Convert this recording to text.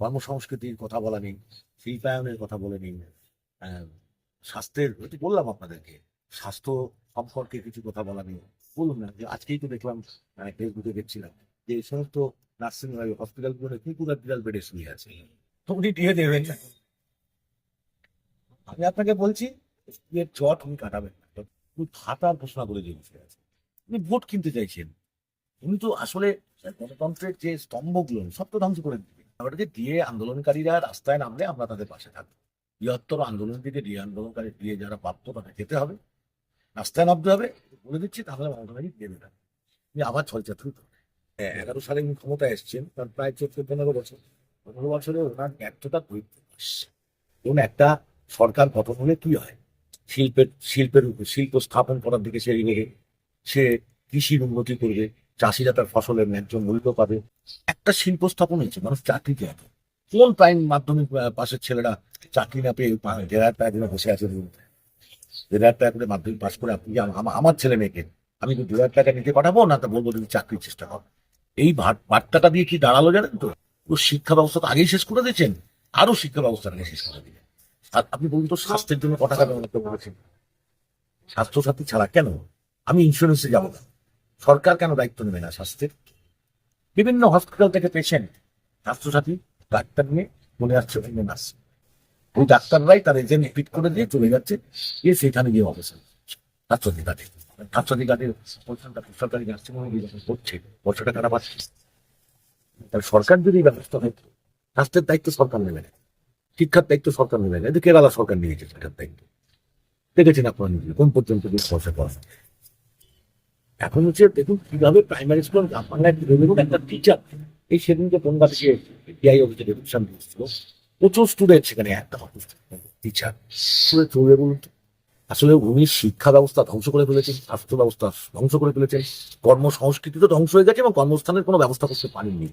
কর্মসংস্কৃতির কথা বলা নেই, শিল্পায়নের কথা বলে নিন স্বাস্থ্যের বললাম আপনাদেরকে, স্বাস্থ্য সম্পর্কে কিছু কথা বলা নেই। বলুন না, যে আজকেই তো দেখলাম ফেসবুকে দেখছিলাম যে সমস্ত নার্সিং হসপিটালগুলো কুকুরার বিড়াল বেডে শুয়ে আছে। তো উনি দিয়ে দেবেন। আমি আপনাকে বলছি এর চট উনি কাটাবেন না। উনি ভাতার ঘোষণা করে দিয়ে বসে আছে। উনি ভোট কিনতে চাইছেন। উনি তো আসলে গণতন্ত্রের যে স্তম্ভগুলো, সব তো ধ্বংস করে দিবে। আমরা যে দিয়ে আন্দোলনকারীরা রাস্তায় নামলে আমরা তাদের পাশে থাকব। বৃহত্তর আন্দোলন দিকে দিয়ে আন্দোলনকারী দিয়ে যারা প্রাপ্ত তাদের যেতে হবে। রাস্তায় নামতে হবে বলে দিচ্ছি তাহলে মমতা ব্যানার্জি দিয়ে দেবেন উনি আবার ছলচাতুরি করবে হ্যাঁ, এগারো সালে উনি ক্ষমতায় এসছেন তার প্রায় চোদ্দ পনেরো বছর। পনেরো বছরে ওনার ব্যর্থতা কোন একটা সরকার গঠন হলে কি হয়? শিল্পের শিল্পের উপর শিল্প স্থাপন করার দিকে সে এগিয়ে সে কৃষির উন্নতি করবে। চাষিরা তার ফসলের ন্যায্য মূল্য পাবে। একটা শিল্প স্থাপন হয়েছে, মানুষ চাকরি পেয়ে কোন প্রাইম মাধ্যমিক পাশের ছেলেরা চাকরি না পেয়ে পা- দেড় হাজার দিনে বসে আছে হাজার টাকা করে মাধ্যমিক পাশ করে আপনি আম- আম- আমার ছেলে মেয়েকে, আমি কি হাজার টাকা নিতে পাঠাবো না তা বলব তুমি চাকরির চেষ্টা করো? এই বার্তাটা দিয়ে কি দাঁড়াল জানেন তো? পুরো শিক্ষা ব্যবস্থা তো আগেই শেষ করে দিয়েছেন। আরও শিক্ষা ব্যবস্থা আগে শেষ করে দিলেন। আর আপনি বলুন তো, স্বাস্থ্যের জন্য কত টাকা বলেছেন? স্বাস্থ্যসাথী ছাড়া কেন? আমি ইন্স্যুরেন্সে যাব না। সরকার কেন দায়িত্ব নেবে না স্বাস্থ্যের? বিভিন্ন হসপিটাল থেকে পেশেন্ট স্বাস্থ্যসাথী, ডাক্তার নিয়ে মনে আসছে অন্য নার্স ওই ডাক্তাররাই তার এজেন্ট ফিট করে দিয়ে চলে যাচ্ছে গিয়ে সেখানে গিয়ে পয়সাটা সরকারি নার্সিং হোমে যখন করছে পয়সা টাকাটা পাচ্ছে তাহলে সরকার যদি ব্যবস্থা হয় স্বাস্থ্যের দায়িত্ব সরকার নেবে না। শিক্ষার দায়িত্ব সরকার নেবে না। এদিকে কেরালা সরকার নিয়েছে শিক্ষার দায়িত্ব। দেখেছেন আপনারা কোন পর্যন্ত পয়সা পড়া এখন হচ্ছে দেখুন কীভাবে প্রাইমারি স্কুল বাংলায় একটা টিচার এই সেদিনকে তোমরা থেকে ডিআই অফিসে ডেপুটেশন দিয়েছিল। প্রচুর স্টুডেন্ট সেখানে একটা টিচার স্টুডেন্ট চলবে বলুন আসলে উনি শিক্ষা ব্যবস্থা ধ্বংস করে ফেলেছেন, স্বাস্থ্য ব্যবস্থা ধ্বংস করে ফেলেছেন। কর্মসংস্কৃতি তো ধ্বংস হয়ে গেছে এবং কর্মস্থানের কোনো ব্যবস্থা করতে পারেননি।